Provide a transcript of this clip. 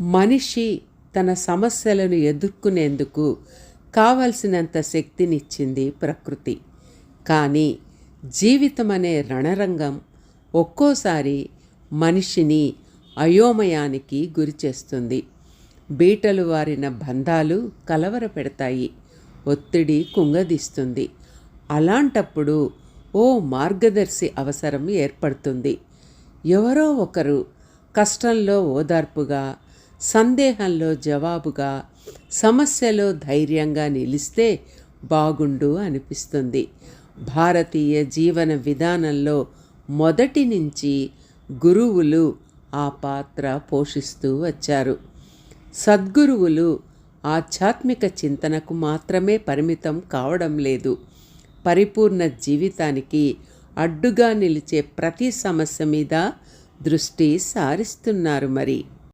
మనిషి తన సమస్యలను ఎదుర్కొనేందుకు కావలసినంత శక్తినిచ్చింది ప్రకృతి. కానీ జీవితం అనే రణరంగం ఒక్కోసారి మనిషిని అయోమయానికి గురిచేస్తుంది. బీటలు వారిన బంధాలు కలవరపెడతాయి ఒత్తిడి కుంగదీస్తుంది. అలాంటప్పుడు ఓ మార్గదర్శి అవసరం ఏర్పడుతుంది. ఎవరో ఒకరు కష్టంలో ఓదార్పుగా సందేహంలో జవాబుగా సమస్యలో ధైర్యంగా నిలిస్తే బాగుండు అనిపిస్తుంది. భారతీయ జీవన విధానంలో మొదటి నుంచి గురువులు ఆ పాత్ర పోషిస్తూ వచ్చారు. సద్గురువులు ఆధ్యాత్మిక చింతనకు మాత్రమే పరిమితం కావడం లేదు. పరిపూర్ణ జీవితానికి అడ్డుగా నిలిచే ప్రతి సమస్య మీద దృష్టి సారిస్తున్నారు మరి.